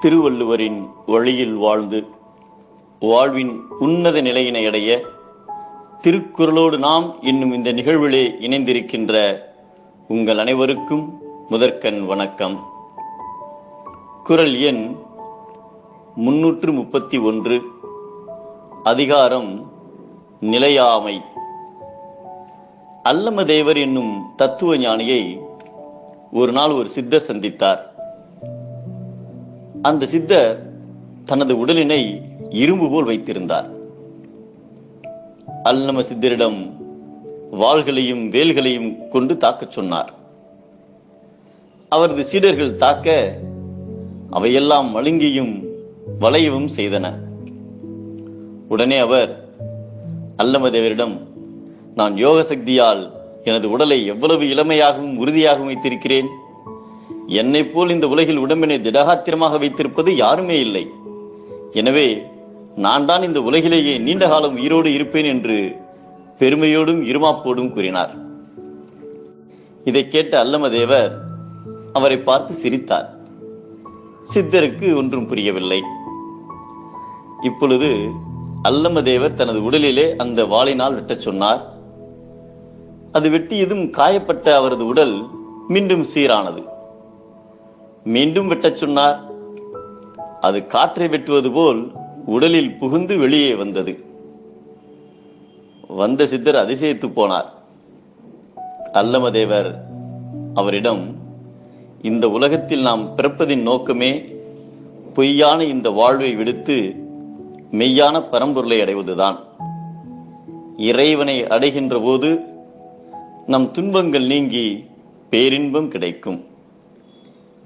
திருவள்ளுவரின் வழியில் வாழ்ந்து வாழ்வின் உன்னத நிலையினை அடைய திருக்குறளோடு நாம் என்னும் இந்த நிகழ்விலே இணைந்திருக்கின்ற உங்கள் அனைவருக்கும் முதற்கண் வணக்கம். குறள் எண் முன்னூற்று முப்பத்தி ஒன்று. அதிகாரம் நிலையாமை. அல்லமதேவர் என்னும் தத்துவ ஞானியை ஒரு நாள் ஒரு சித்தர் சந்தித்தார். அந்த சித்தர் தனது உடலினை இரும்பு போல் வைத்திருந்தார். அல்லம சித்தரிடம் வாள்களையும் வேல்களையும் கொண்டு தாக்கச் சொன்னார். அவரது சீடர்கள் தாக்க அவையெல்லாம் மழுங்கியும் வளையவும் செய்தன. உடனே அவர் அல்லமதேவரிடம் நான் யோக சக்தியால் எனது உடலை எவ்வளவு இளமையாகவும் உறுதியாகவும் வைத்திருக்கிறேன்? என்னை போல் இந்த உலகில் உடம்பினை திடகாத்திரமாக வைத்திருப்பது யாருமே இல்லை. எனவே நான் தான் இந்த உலகிலேயே நீண்ட காலம் உயிரோடு இருப்பேன் என்று பெருமையோடும் இருமாப்போடும் கூறினார். இதை கேட்ட அல்லமதேவர் அவரை பார்த்து சிரித்தார். சித்தருக்கு ஒன்றும் புரியவில்லை. இப்பொழுது அல்லமதேவர் தனது உடலிலே அந்த வாளினால் வெட்டச் சொன்னார். அது வெட்டியதும் காயப்பட்ட அவரது உடல் மீண்டும் சீரானது. மீண்டும் வெட்டச் சொன்னார். அது காற்றை வெட்டுவது போல் உடலில் புகுந்து வெளியே வந்தது. வந்த சித்தர் அதிசயித்து போனார். அல்லமதேவர் அவரிடம் இந்த உலகத்தில் நாம் பிறப்பதின் நோக்கமே பொய்யான இந்த வாழ்வை விடுத்து மெய்யான பரம்பொருளை அடைவதுதான். இறைவனை அடைகின்ற போது நம் துன்பங்கள் நீங்கி பேரின்பம் கிடைக்கும்.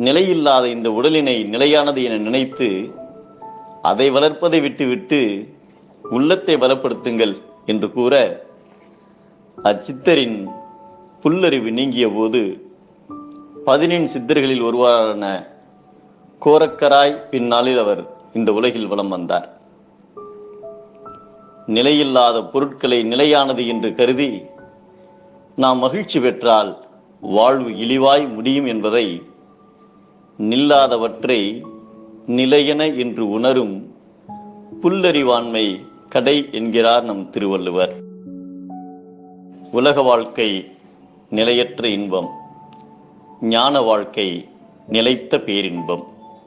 நிலையில்லாத இந்த உடலினை நிலையானது என நினைத்து அதை வளர்ப்பதை விட்டுவிட்டு உள்ளத்தை பலப்படுத்துங்கள் என்று கூற அச்சித்தரின் புல்லறிவு நீங்கிய போது பதினெண் சித்தர்களில் ஒருவரான கோரக்கராய் பின்னாளில் அவர் இந்த உலகில் வலம் வந்தார். நிலையில்லாத பொருட்களை நிலையானது என்று கருதி நாம் மகிழ்ச்சி பெற்றால் வாழ்வு இழிவாய் முடியும் என்பதை நில்லாதவற்றை நிலையென என்று உணரும் புல்லறிவாண்மை கடை என்கிறார் நம் திருவள்ளுவர். உலக வாழ்க்கை நிலையற்ற இன்பம் ஞான வாழ்க்கை நிலைத்த பேரின்பம்.